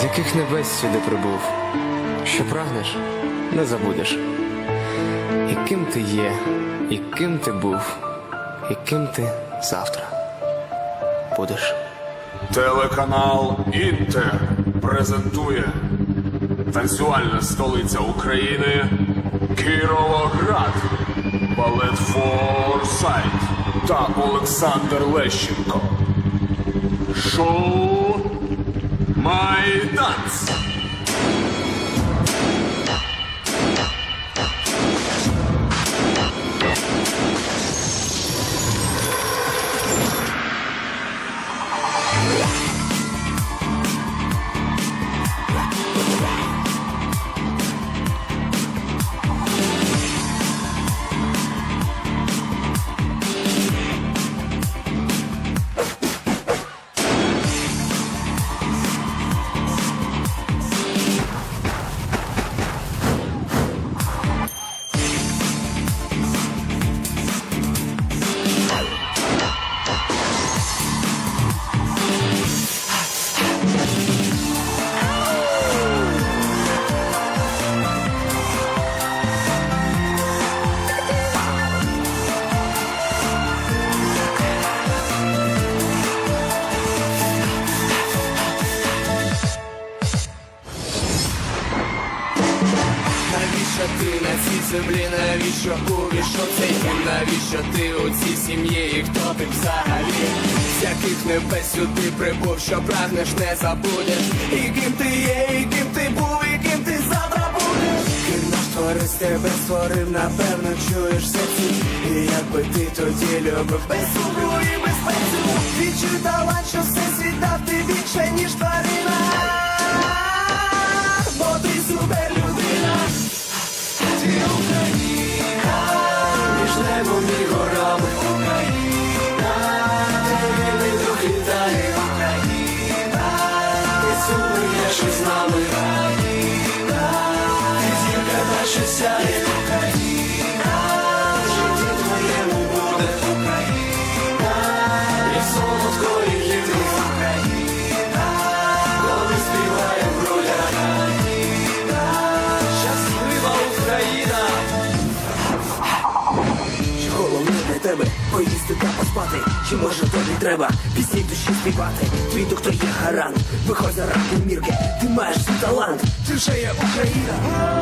з яких небес сюди прибув, що прагнеш, не забудеш. І ким ти є, і ким ти був, і ким ти завтра будеш. Телеканал Інтер презентує танцювальна столиця України Кіровоград, балет Форсайт та Олександр Лещенко. Шоу Майданц. Навіщо цій землі, навіщо увійшов цей дім, навіщо ти у цій сім'ї, і хто ти взагалі? З яких небес сюди прибув, що прагнеш, не забудеш. І ким ти є, і ким ти був, і ким ти завтра будеш. Ким наш творець тебе створив, напевно, чуєш серці. І якби ти тоді любив без сумру і без пенсію. Відчуй що все світ дав ти більше, ніж тварина. Україна, в твоєму буде Україна, гідно Україна, коли співає в Україна, щаслива Україна. Що головне для тебе поїсти та поспати Чи може тобі треба пісні душі співати Твій доктор є гарант, виходь за ранку мірки Ти маєш свій талант, ти вже є Україна